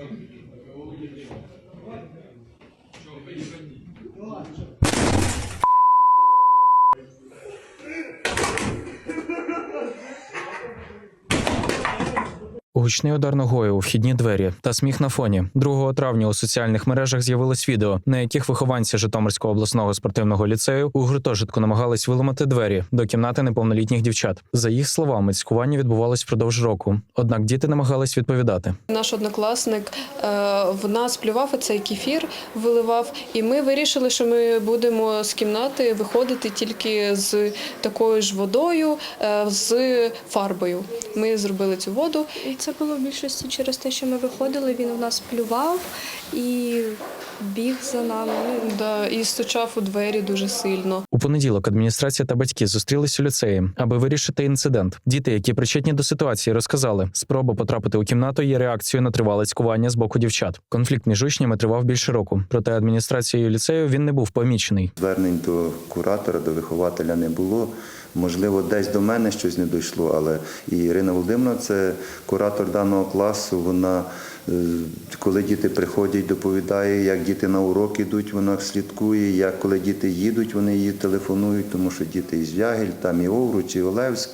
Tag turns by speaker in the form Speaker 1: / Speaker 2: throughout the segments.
Speaker 1: Дякую. Гучний удар ногою у вхідні двері та сміх на фоні. 2 травня у соціальних мережах з'явилось відео, на яких вихованці Житомирського обласного спортивного ліцею у гуртожитку намагались виламати двері до кімнати неповнолітніх дівчат. За їх словами, цькування відбувалось впродовж року. Однак діти намагались відповідати.
Speaker 2: Наш однокласник е, в нас плював цей кефір, виливав, і ми вирішили, що ми будемо з кімнати виходити тільки з такою ж водою, е, з фарбою. Ми зробили цю воду.
Speaker 3: І це було в більшості через те, що ми виходили, він у нас плював і біг за нами.
Speaker 2: Да, і стучав у двері дуже сильно.
Speaker 1: У понеділок адміністрація та батьки зустрілись у ліцеї, аби вирішити інцидент. Діти, які причетні до ситуації, розказали, спроба потрапити у кімнату є реакцією на тривале цькування з боку дівчат. Конфлікт між учнями тривав більше року. Проте адміністрацією ліцею він не був помічений.
Speaker 4: Звернень до куратора, до вихователя не було. Можливо, десь до мене щось не дійшло, але і Ірина Володимирівна, це куратор даного класу. Вона, е, коли діти приходять, доповідає, як діти на урок йдуть, вона слідкує, як коли діти їдуть, вони її телефонують, тому що діти із Вягель, там і Овруч, і Олевськ.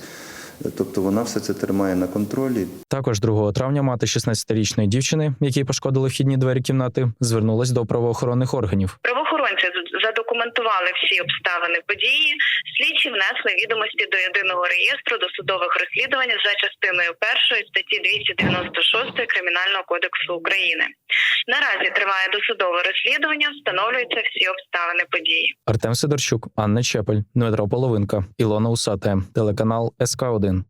Speaker 4: Тобто вона все це тримає на контролі.
Speaker 1: Також 2 травня мати 16-річної дівчини, якій пошкодили вхідні двері кімнати, звернулась до правоохоронних органів.
Speaker 5: Правоохоронці задокументували всі обставини події. Слідчі внесли відомості до єдиного реєстру досудових розслідувань за частиною першої статті 296 Кримінального кодексу України. Наразі триває досудове розслідування, встановлюються всі обставини події.
Speaker 1: Артем Сидорчук, Анна Чепель, Дмитро Половинка, Ілона Усате, телеканал СК 1